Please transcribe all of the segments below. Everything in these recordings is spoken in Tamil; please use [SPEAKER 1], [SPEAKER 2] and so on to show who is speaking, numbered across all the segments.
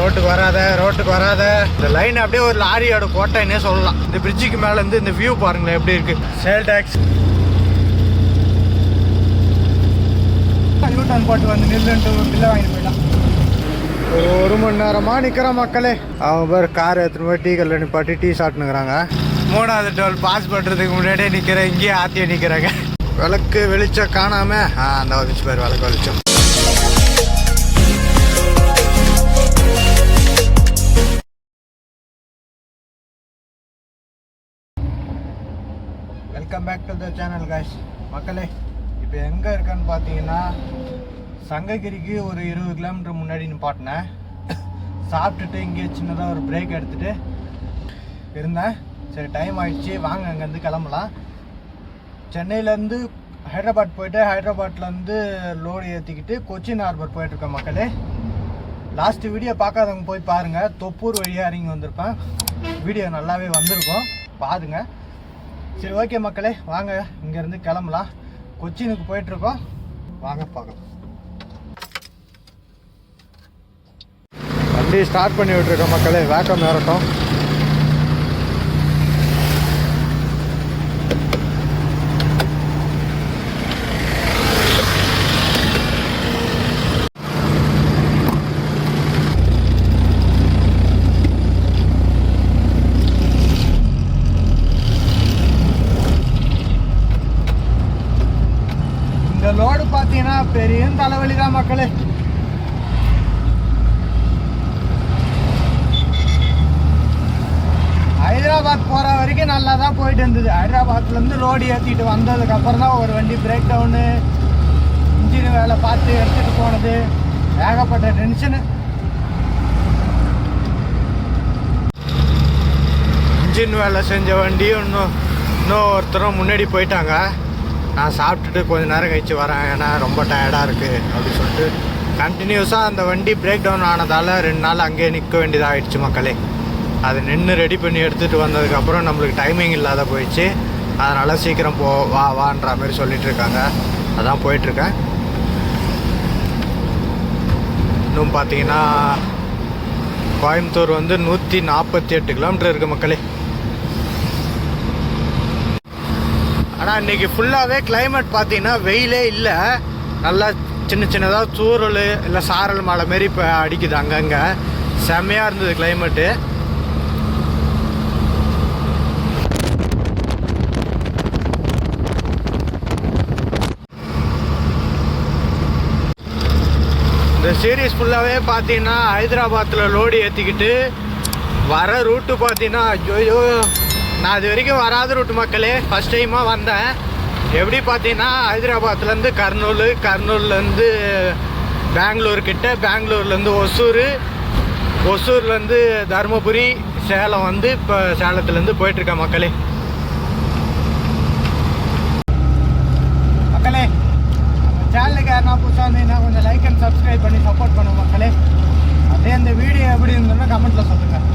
[SPEAKER 1] ரோட்டுக்கு வராத ரோட்டுக்கு வராத. இந்த லைன் அப்படியே ஒரு லாரியோட கோட்டைன்னே சொல்லலாம். இந்த பிரிட்ஜுக்கு மேல இருந்து இந்த வியூ பாருங்களேன் எப்படி இருக்கு. சேல் டேக்ஸ் யூட்டன் போட்டு வந்து நில்லுன்ட்டு பில்லை வாங்கிட்டு போயிடலாம். ஒரு ஒரு மணி நேரமா நிக்கிற மக்களே. அவங்க பேர் கார் எடுத்துன்னு போய் டீ கல்ல நிப்பாட்டி டீ சாப்பிட்டுங்கிறாங்க மூணாவது டோல் பாஸ் பண்றதுக்கு முன்னாடியே நிக்கிறேன் இங்கேயே ஆத்தியே நிக்கிறாங்க. விளக்கு வெளிச்சம் காணாம ஆ அந்த வந்துச்சு பேர் விளக்கு வெளிச்சம். Welcome back to the channel guys மக்களே இப்போ எங்கே இருக்கேன்னு பார்த்தீங்கன்னா சங்ககிரிக்கு ஒரு இருபது கிலோமீட்டர் முன்னாடி நிப்பாட்டினேன் சாப்பிட்டுட்டு இங்கே சின்னதாக ஒரு பிரேக் எடுத்துகிட்டு இருந்தேன். சரி டைம் ஆகிடுச்சி வாங்க அங்கேருந்து கிளம்பலாம். சென்னையிலேருந்து ஹைதராபாத் போயிட்டு ஹைதராபாத்லேருந்து லோடு ஏற்றிக்கிட்டு கொச்சின் ஹார்பர் போயிட்டுருக்கேன் மக்களே. லாஸ்ட் வீடியோ பார்க்காதவங்க போய் பாருங்கள் தொப்பூர் வழியாக இறங்கி வந்திருப்பேன். வீடியோ நல்லாவே வந்திருக்கும். பாருங்கள் சரி ஓகே மக்களே வாங்க. இங்கேருந்து கிளம்பலாம். கொச்சினுக்கு போயிட்டுருக்கோம். வாங்க பார்க்கலாம். வண்டி ஸ்டார்ட் பண்ணி விட்டுருக்கோம் மக்களே. வேக்கம் நேரட்டும் இந்த லோடு பெரிய தலைவலி தான் மக்களே. ஹைதராபாத் போகிற வரைக்கும் நல்லா தான் போயிட்டு இருந்தது. ஹைதராபாத்லேருந்து லோடு ஏற்றிட்டு வந்ததுக்கு அப்புறம் தான் ஒரு வண்டி பிரேக் டவுனு இன்ஜின் வேலை பார்த்து எடுத்துகிட்டு போனது. ஏகப்பட்ட டென்ஷனு இன்ஜின் வேலை செஞ்ச வண்டியும் இன்னும் இன்னும் ஒருத்தரும் முன்னாடி போயிட்டாங்க. நான் சாப்பிட்டுட்டு கொஞ்ச நேரம் கழிச்சு வரேன். ஏன்னா ரொம்ப டயர்டாக இருக்குது அப்படின்னு சொல்லிட்டு கண்டினியூஸாக அந்த வண்டி பிரேக் டவுன் ஆனதால் ரெண்டு நாள் அங்கேயே நிற்க வேண்டியதாக ஆயிடுச்சு மக்களே. அது நின்று ரெடி பண்ணி எடுத்துகிட்டு வந்ததுக்கப்புறம் நம்மளுக்கு டைமிங் இல்லாத போயிடுச்சு. அதனால் சீக்கிரம் போ வா வான்ற மாதிரி சொல்லிகிட்டு இருக்காங்க. அதான் போயிட்டுருக்கேன் இன்னும் பார்த்தீங்கன்னா கோயம்புத்தூர் வந்து நூற்றி நாற்பத்தி எட்டு கிலோமீட்டர் இருக்குது மக்களே. ஆனால் இன்னைக்கு ஃபுல்லாகவே கிளைமேட் பார்த்தீங்கன்னா வெயிலே இல்லை. நல்லா சின்ன சின்னதாக தூறல் இல்லை சாரல் மழை மாரி இப்போ அடிக்குது அங்கங்கே. செம்மையாக இருந்தது கிளைமேட்டு இந்த சீரீஸ் ஃபுல்லாகவே பார்த்தீங்கன்னா ஹைதராபாத்தில் லோடு ஏற்றிக்கிட்டு வர ரூட்டு பார்த்தீங்கன்னா ஐயோ நான் இது வரைக்கும் வராத ரூட்டு மக்களே ஃபஸ்ட் டைமாக வந்தேன். எப்படி பார்த்தீங்கன்னா ஹைதராபாத்லேருந்து கர்னூல் கர்னூல்லேருந்து பெங்களூர் கிட்ட பெங்களூர்லேருந்து ஒசூர் ஒசூர்லேருந்து தருமபுரி சேலம் வந்து இப்போ சேலத்துலேருந்து போயிட்டுருக்கேன் மக்களே. மக்களே சேனலுக்கு யாரா புதுசாக இருந்தீங்கன்னா கொஞ்சம் லைக் அண்ட் சப்ஸ்கிரைப் பண்ணி சப்போர்ட் பண்ணுங்க மக்களே. அப்படியே இந்த வீடியோ எப்படி இருந்ததுன்னா கமெண்ட்டில் சொல்லுங்கள்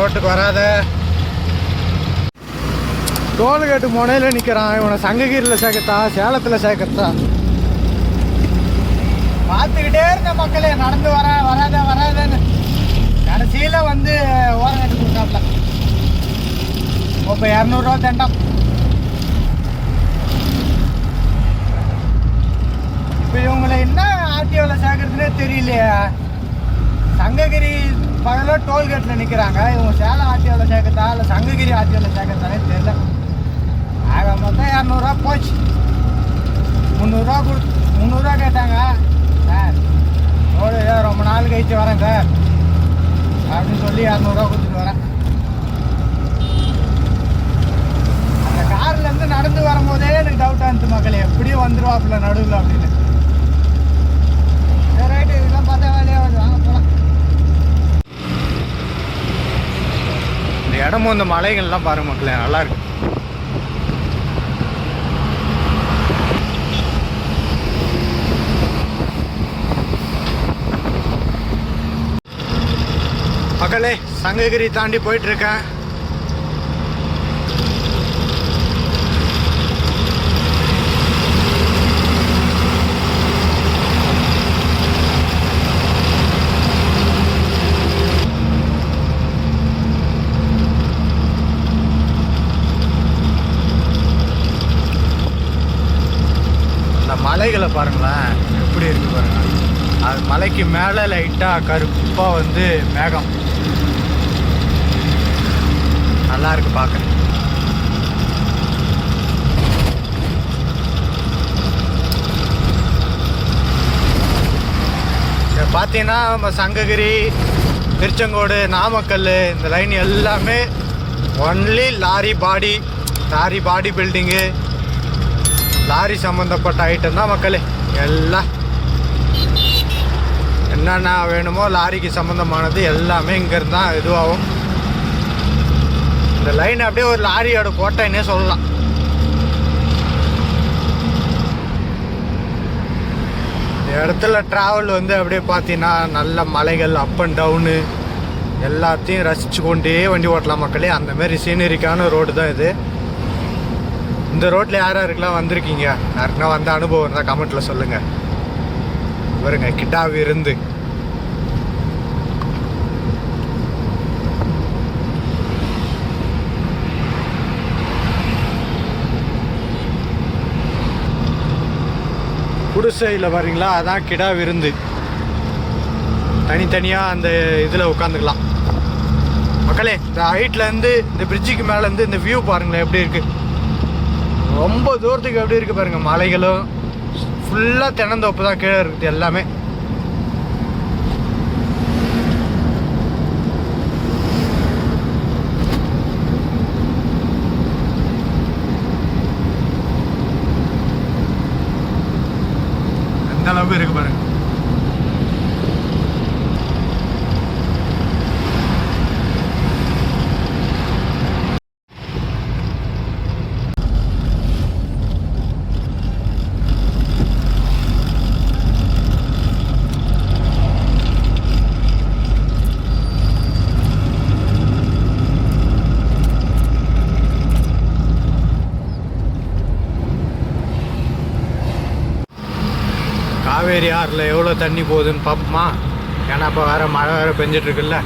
[SPEAKER 1] ரோட்டுக்கு வராத. டோல்கேட்டு முனையில் நிற்கிறான் இவனை சங்ககிரியில் சேர்க்கத்தா சேலத்தில் சேர்க்கத்தா பார்த்துக்கிட்டே இருந்த மக்களே நடந்து வர வராத வராதன்னு. கடைசியில் வந்து ஓரம் கட்டி கொடுத்தாப்ல இப்போ இரநூறுவா தண்டம். இப்போ இவங்களை என்ன ஆர்டிஓவில் சேர்க்கறதுனே தெரியலையே. சங்ககிரி பக்கத்தில் டோல்கேட்டில் நிற்கிறாங்க இவங்க சேலம் ஆட்சியாவில் சேர்க்கத்தா இல்லை சங்ககிரி ஆட்சியாவில் சேர்க்கத்தானே தெரியல. ஆக மொத்தம் இரநூறுவா போச்சு. முந்நூறுரூவா கொடு முந்நூறுரூவா கேட்டாங்க. சார் ரோடு ரொம்ப நாள் கழிச்சு வரேன் சார். அப்படின்னு சொல்லி இரநூறுவா கொடுத்துட்டு வரேன். அந்த கார்லேருந்து நடந்து வரும்போதே எனக்கு டவுட்டாக இருந்துச்சு மக்களே எப்படியும் வந்துருவாப்புல நடுவில் அப்படின்னு. சரி ரைட்டு இதெல்லாம் பார்த்தா வேலையாக வாங்க போகலாம் இந்த இடமும் இந்த மலைகள்லாம் பாருங்க மக்களே நல்லாயிருக்கு மக்களே சங்ககிரி தாண்டி போயிட்டுருக்கேன் மலைகளை பாருங்களேன். எப்படி இருக்கு பாருங்க. அது மலைக்கு மேலே லைட்டாக கருப்பாக வந்து மேகம். நல்லா இருக்கு பார்க்க பார்த்தீங்கன்னா நம்ம சங்ககிரி திருச்செங்கோடு நாமக்கல் இந்த லைன் எல்லாமே only lorry body lorry body building lorry சம்மந்தப்பட்ட ஐட்டம் தான் மக்களே. எல்லாம் என்னென்ன வேணுமோ லாரிக்கு சம்மந்தமானது எல்லாமே இங்கேருந்து தான் இதுவாகும். இந்த லைன் அப்படியே ஒரு லாரியோட கோட்டைன்னே சொல்லலாம். இந்த இடத்துல ட்ராவல் வந்து அப்படியே பார்த்தீங்கன்னா நல்ல மலைகள் அப் அண்ட் டவுனு எல்லாத்தையும் ரசித்து கொண்டே வண்டி ஓட்டலாம் மக்களே. அந்தமாரி சீனரிக்கான ரோடு தான் இது. இந்த ரோட்டில் யார் யாருக்கெல்லாம் வந்திருக்கீங்க? யாருக்குன்னா வந்த அனுபவம் இருந்தால் கமெண்ட்டில் சொல்லுங்கள் வருங்க கிட்டா விருந்து குடிசையில் பாருங்களா அதான் கிடா விருந்து தனித்தனியாக அந்த இதில் உட்காந்துக்கலாம். மக்களே இந்த ஹைட்லேருந்து இந்த பிரிட்ஜுக்கு மேலேருந்து இந்த வியூ பாருங்களேன் எப்படி இருக்குது ரொம்ப தூரத்துக்கு எப்படி இருக்குது பாருங்கள் மலைகளும் ஃபுல்லாக தென்னந்தோப்பு தான் கீழே இருக்குது எல்லாமே. அந்தளவுக்கு அளவுக்கு பாருங்கள் காவேரி ஆறில் எவ்வளோ தண்ணி போகுதுன்னு பார்ப்போமா ஏன்னா இப்போ வேற மழை வேற பெஞ்சிட்ருக்குல்ல.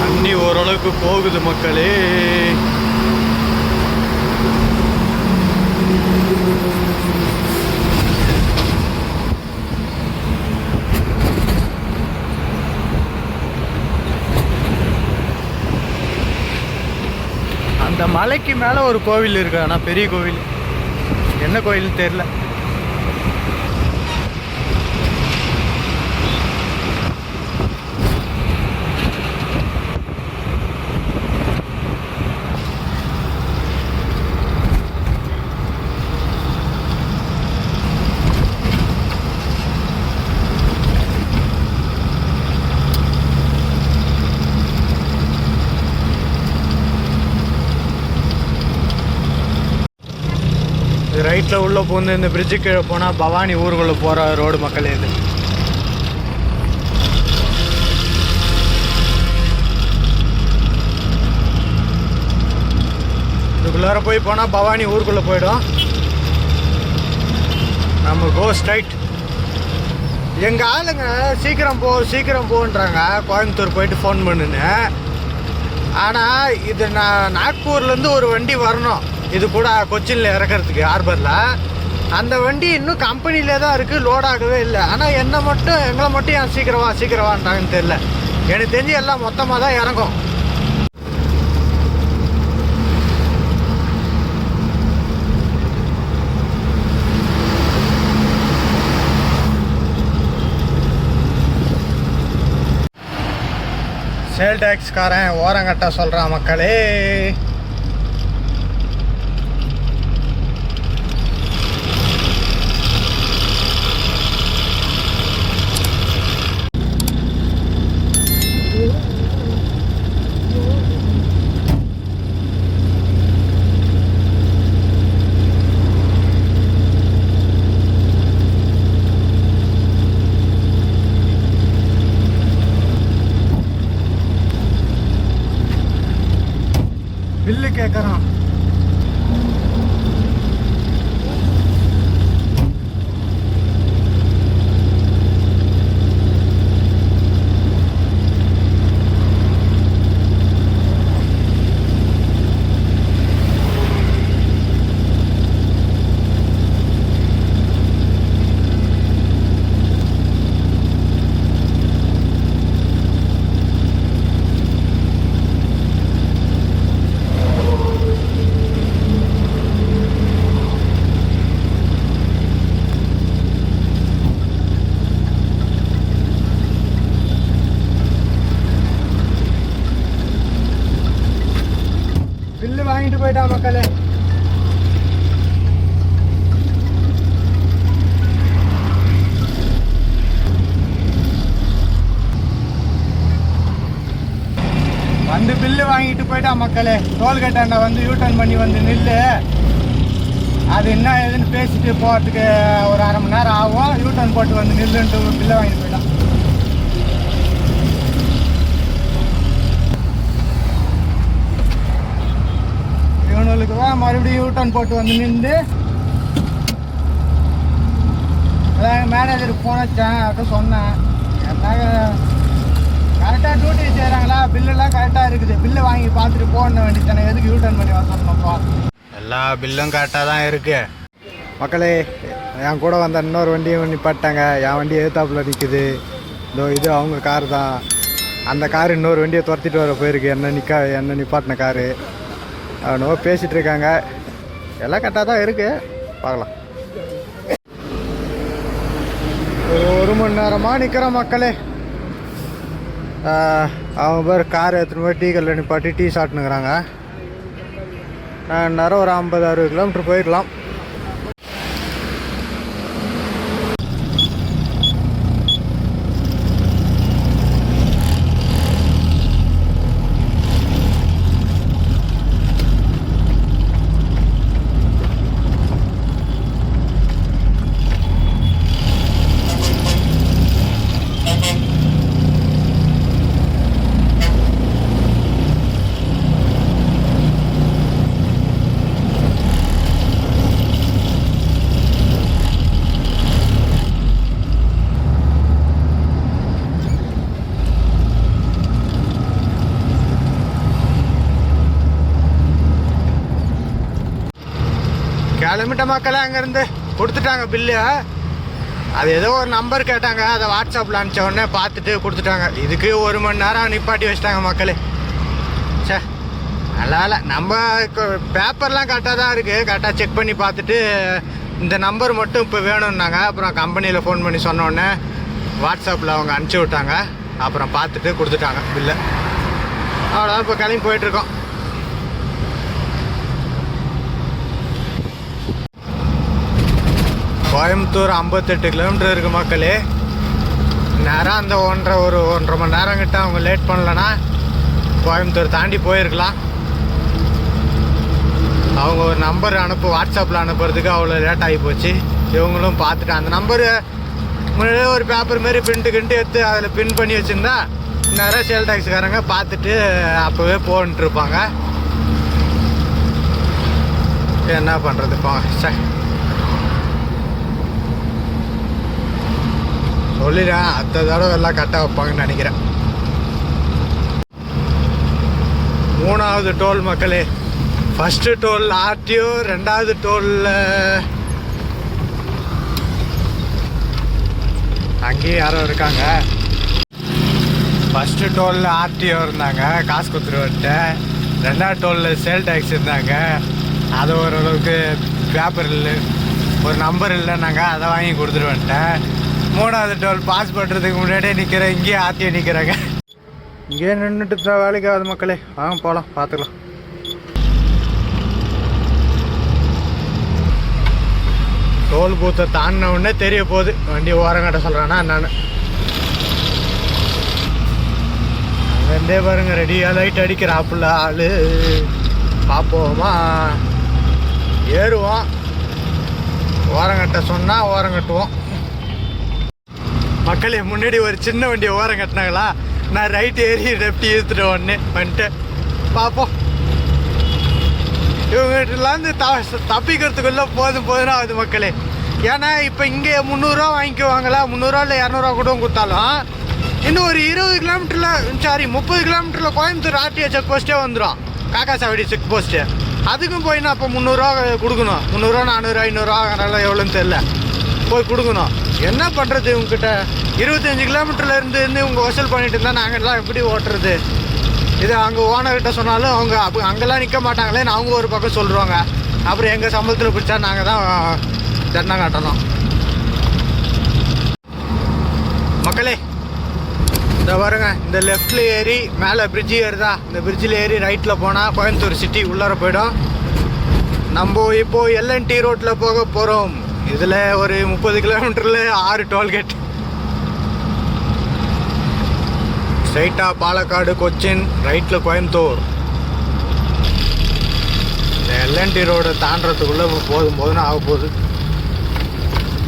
[SPEAKER 1] தண்ணி ஓரளவுக்கு போகுது மக்களே. இந்த மலைக்கு மேலே ஒரு கோவில் இருக்கு ஆனால் பெரிய கோவில். என்ன கோயில்னு தெரில இது ரைட்டில் உள்ளே போந்து இந்த பிரிட்ஜு கீழே போனால் பவானி ஊருக்குள்ளே போகிற ரோடு மக்கள் இது. இதுக்குள்ளார போய் போனால் பவானி ஊருக்குள்ளே போயிடும். நம்ம கோ ஸ்ட்ரைட் எங்கள் ஆளுங்க சீக்கிரம் போ சீக்கிரம் போன்றாங்க. கோயம்புத்தூர் போயிட்டு ஃபோன் பண்ணுன்னு. ஆனால் இது நான் நாக்பூர்லேருந்து ஒரு வண்டி வரணும். இது கூட கொச்சினில் இறக்கறதுக்கு ஹார்பரில் அந்த வண்டி இன்னும் கம்பெனியிலே தான் இருக்குது லோடாகவே இல்லை. ஆனால் என்னை மட்டும் எங்களை மட்டும் ஏன் சீக்கிரம் சீக்கிரவான்றாங்கன்னு சீக்கிரம் தெரில எனக்கு தெரிஞ்சு எல்லாம் மொத்தமாக தான் இறங்கும். சேல் டேக்ஸ்காரன் ஓரங்கட்ட சொல்கிறான் மக்களே பில்லு கேட்குறான் பில்லு வாங்கிட்டு போயிட்டான் மக்களே வந்து பில்லு வாங்கிட்டு போயிட்டான் மக்களே டோல்கேட்டாண்ட வந்து யூட்டர்ன் பண்ணி வந்து நில்லு. அது என்ன ஏதுன்னு பேசிட்டு போகிறதுக்கு ஒரு அரை மணி நேரம் ஆகும். யூட்டர்ன் போட்டு வந்து நில்லுன்ட்டு பில்லை வாங்கிட்டு போயிட்டான். இவனுக்கு தான் மறுபடியும் யூட்டர்ன் போட்டு வந்து நின்று அதான் மேனேஜருக்கு ஃபோன் வச்சேன். அவர்கிட்ட சொன்னேன். எல்லாம் கரெக்டாக டியூட்டி செய்கிறாங்களா பில்லெல்லாம் கரெக்டாக இருக்குது. பில்லு வாங்கி பார்த்துட்டு போன வேண்டியதானே எதுக்கு யூட்டர்ன் பண்ணி வர சொன்னப்போ எல்லா பில்லும் கரெக்டாக தான் இருக்கு. மக்களே என் கூட வந்த இன்னொரு வண்டியும் நிப்பாட்டாங்க என் வண்டி எதிர்த்தாப்புல நிற்குது இதோ இது அவங்க கார் தான். அந்த கார் இன்னொரு வண்டியை துரத்திட்டு வர போயிருக்கு. என்ன நிற்க என்ன நிப்பாட்டின காரு அவனோ பேசிகிட்டு இருக்காங்க. எல்லாம் கரெக்டாக தான் இருக்கு. பார்க்கலாம். ஒரு ஒரு மணி நேரமாக நிற்கிற மக்களே. அவங்க பேர் கார் எடுத்துன்னு போய் டீ கல்ல நிப்பாட்டி டீ சாப்பிட்டுனுக்குறாங்க. நான் நேரம் ஒரு ஐம்பது அறுபது கிலோமீட்டர் போயிடலாம். கிளம்பிட்ட மக்களே அங்கேருந்து கொடுத்துட்டாங்க பில்லு அது ஏதோ ஒரு நம்பர் கேட்டாங்க அதை வாட்ஸ்அப்பில் அனுப்பிச்ச உடனே பார்த்துட்டு கொடுத்துட்டாங்க. இதுக்கு ஒரு மணி நேரம் நிப்பாட்டி வச்சிட்டாங்க மக்களே. சே நல்லா இல்லை நம்ம பேப்பர்லாம் கரெக்டாக தான் இருக்குது கரெக்டாக செக் பண்ணி பார்த்துட்டு இந்த நம்பர் மட்டும் இப்போ வேணும்னாங்க. அப்புறம் கம்பெனியில் ஃபோன் பண்ணி சொன்னோடனே வாட்ஸ்அப்பில் அவங்க அனுப்பிச்சி விட்டாங்க. அப்புறம் பார்த்துட்டு கொடுத்துட்டாங்க பில்லை அவ்வளோதான் இப்போ கிளம்பி போயிட்டுருக்கோம் கோயம்புத்தூர் ஐம்பத்தெட்டு கிலோமீட்டர் இருக்கு மக்களே. நேரம் அந்த ஒன்றரை ஒரு ஒன்றரை மணி நேரம் கிட்ட அவங்க லேட் பண்ணலன்னா கோயம்புத்தூர் தாண்டி போயிருக்கலாம். அவங்க ஒரு நம்பர் அனுப்பு வாட்ஸ்அப்பில் அனுப்புறதுக்கு அவ்வளோ லேட் ஆகி போச்சு. இவங்களும் பார்த்துட்டு அந்த நம்பரு முன்னாடியே ஒரு பேப்பர் மாரி பிரிண்ட்டு கிண்ட்டு எடுத்து அதில் பின் பண்ணி வச்சுருந்தா நிறைய சேல் டாக்ஸுக்காரங்க பார்த்துட்டு அப்போவே போன்ட்டு இருப்பாங்க. என்ன பண்ணுறது போங்க சார் சொல்லிடுறேன் அடுத்த தடவை எல்லாம் கரெக்டாக வைப்பாங்கன்னு நினைக்கிறேன். மூணாவது டோல் மக்களே ஃபஸ்ட்டு டோல் ஆர்டிஓ ரெண்டாவது டோலில் அங்கேயும் யாரோ இருக்காங்க. ஃபஸ்ட்டு டோலில் ஆர்டிஓ இருந்தாங்க காசு கொடுத்துருவன்ட்டு ரெண்டாவது டோலில் சேல் டேக்ஸ் இருந்தாங்க. அது ஓரளவுக்கு பேப்பர் இல்லை ஒரு நம்பர் இல்லைன்னாங்க அதை வாங்கி கொடுத்துருவேன்ட்டேன் மூணாவது டோல் பாஸ் பண்ணுறதுக்கு முன்னாடியே நிற்கிறேன் இங்கேயே ஆர்டிஓ நிற்கிறாங்க இங்கேயே நின்றுட்டு வேலைக்கு ஆகுது மக்களே. வாங்க போகலாம் பார்த்துக்கலாம். டோல் பூத்தை தாண்டின உடனே தெரிய போகுது. வண்டி ஓரங்கட்ட சொல்கிறானா என்னன்னு. அங்கேருந்தே பாருங்க ரெடியாக லைட் அடிக்கிறாப்புல ஆளு. பார்ப்போமா ஏறுவோம். ஓரங்கட்ட சொன்னால் ஓரங்கட்டுவோம். மக்களே முன்னாடி ஒரு சின்ன வண்டியை ஓரம் கட்டினாங்களா? நான் ரைட் ஏறி லெஃப்ட் இழுத்துட்டு உடனே வந்துட்டேன் பார்ப்போம். இவங்ககிட்டலாம் த தப்பிக்கிறதுக்குள்ளே போதும் போதும் ஆகுது மக்களே. ஏன்னா இப்போ இங்கே முந்நூறுரூவா வாங்கிக்குவாங்களா? முந்நூறுரூவா இல்லை இரநூறுவா கூட கொடுத்தாலும் இன்னும் ஒரு இருபது கிலோமீட்டரில் சாரி முப்பது கிலோமீட்டரில் கோயம்புத்தூர் ஆர்டிஓ செக் போஸ்ட்டே வந்துடும் காக்காசாவடி செக் போஸ்ட்டு அதுக்கும் போய் நான் அப்போ முந்நூறுரூவா கொடுக்கணும். முந்நூறுரூவா நானூறு ஐநூறுரூவா அதனால எவ்வளோன்னு தெரில போய் கொடுக்கணும். என்ன பண்ணுறது இவங்ககிட்ட? இருபத்தஞ்சி கிலோமீட்டர்லேருந்து இருந்து இருந்து இவங்க வசூல் பண்ணிட்டு இருந்தால் நாங்கள் எப்படி ஓட்டுறது? இது அங்கே ஓனர்கிட்ட சொன்னாலும் அவங்க அப்போ அங்கெல்லாம் நிற்க மாட்டாங்களேன்னு அவங்க ஒரு பக்கம் சொல்லுவாங்க. அப்புறம் எங்கள் சம்பளத்தில் பிடிச்சா நாங்கள் தான் தண்டனை காட்டணும். மக்களே இந்த பாருங்க இந்த லெஃப்டில் ஏறி மேலே பிரிட்ஜ் ஏறுதா? இந்த பிரிட்ஜில் ஏறி ரைட்டில் போனால் கோயம்புத்தூர் சிட்டி உள்ளார போயிடும். நம்ம இப்போது எல்என்டி ரோட்டில் போக போகிறோம் இதில் ஒரு முப்பது கிலோமீட்டரில் ஆறு டோல்கேட் ஸ்ட்ரைட்டாக பாலக்காடு கொச்சின் ரைட்டில் கோயம்புத்தூர். இந்த எல்என்டி ரோடை தாண்டறதுக்குள்ளே போதும் போதுன்னு ஆக போகுது.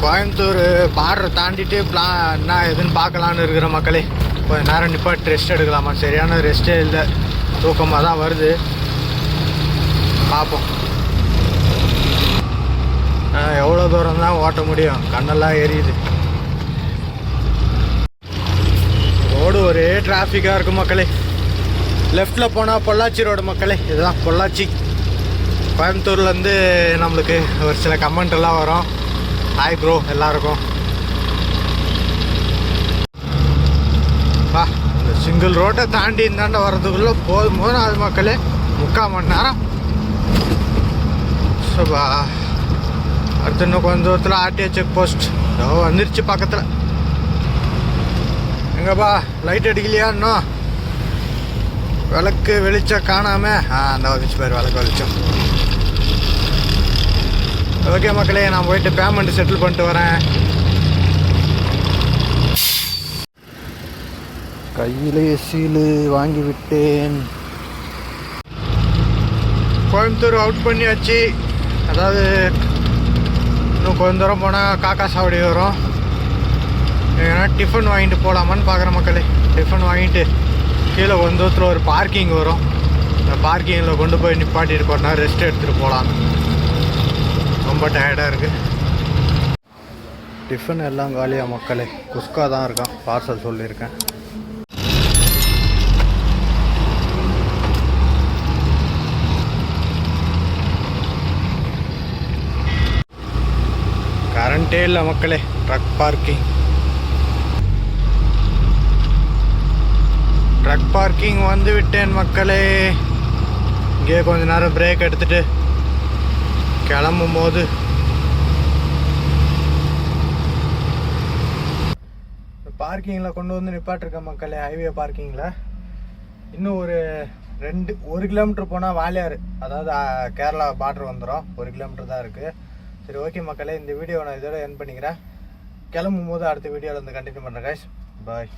[SPEAKER 1] கோயம்புத்தூர் பார்டரை தாண்டிட்டு பிளான் என்ன எதுன்னு பார்க்கலான்னு இருக்கிற மக்களே கொஞ்சம் நேரம் நிப்பாட்டு ரெஸ்ட் எடுக்கலாமா? சரியான ரெஸ்ட்டே இல்லை. தூக்கமாக தான் வருது. பார்ப்போம். எவ்வளோ தூரம் தான் ஓட்ட முடியும்? கண்ணெல்லாம் எரியுது. ரோடு ஒரே டிராஃபிக்காக இருக்கும் மக்களே. லெஃப்டில் போனால் பொள்ளாச்சி ரோடு மக்களே. இதுதான் பொள்ளாச்சி. கோயம்புத்தூர்லேருந்து நம்மளுக்கு ஒரு சில கமெண்ட் எல்லாம் வரும். ஹாய் ப்ரோ எல்லாருக்கும். வா இந்த சிங்கிள் ரோட்டை தாண்டி இந்தாண்ட வர்றதுக்குள்ளே போதும் போதும் அது மக்களே. முக்கால் மணி நேரம். சபா. அடுத்து இன்னும் கொஞ்ச தூரத்தில் ஆர்டிஓ செக் போஸ்ட் ஏதோ வந்துருச்சு பக்கத்தில். எங்கப்பா லைட் அடிக்கலையா இன்னும்? விளக்கு வெளிச்சம் காணாமல் ஆ அந்த வந்துச்சு பேர் விளக்கு வெளிச்சம். ஓகே மக்களே நான் போயிட்டு பேமெண்ட் செட்டில் பண்ணிட்டு வரேன். கையிலே சீலு வாங்கி விட்டேன். கோயம்புத்தூர் அவுட் பண்ணியாச்சு. அதாவது இன்னும் கொஞ்ச தூரம் போனால் காக்கா சாவடி வரும். ஏன்னா டிஃபன் வாங்கிட்டு போகலாமான்னு பார்க்குற மக்களே. டிஃபன் வாங்கிட்டு கீழே கொஞ்ச தூரத்தில் ஒரு பார்க்கிங் வரும். அந்த பார்க்கிங்கில் கொண்டு போய் நிப்பாட்டிட்டு போனா ரெஸ்ட் எடுத்துகிட்டு போகலாம் ரொம்ப டயர்டாக இருக்குது டிஃபன் எல்லாம் காலியாக மக்களே. குஸ்கா தான் இருக்கான். பார்சல் சொல்லியிருக்கேன். கரண்ட்டே இல்லை மக்களே. ட்ரக் பார்க்கிங் ட்ரக் பார்க்கிங் வந்து விட்டேன் மக்களே. இங்கே கொஞ்ச நேரம் பிரேக் எடுத்துட்டு கிளம்பும் போது பார்க்கிங்கில் கொண்டு வந்து நிப்பாட்டிருக்கேன் மக்களே ஹைவே பார்க்கிங்கில் இன்னும் ஒரு ரெண்டு ஒரு கிலோமீட்டர் போனால் வாலியார் அதாவது கேரளா பார்டர் வந்துடும் ஒரு கிலோமீட்டர் தான் இருக்குது சரி ஓகே மக்களே இந்த வீடியோ நான் இதோட என் பண்ணிக்கிறேன். கிளம்பும் போது அடுத்த வீடியோவில் வந்து கண்டினியூ பண்ணுறேன் கைஸ் பாய்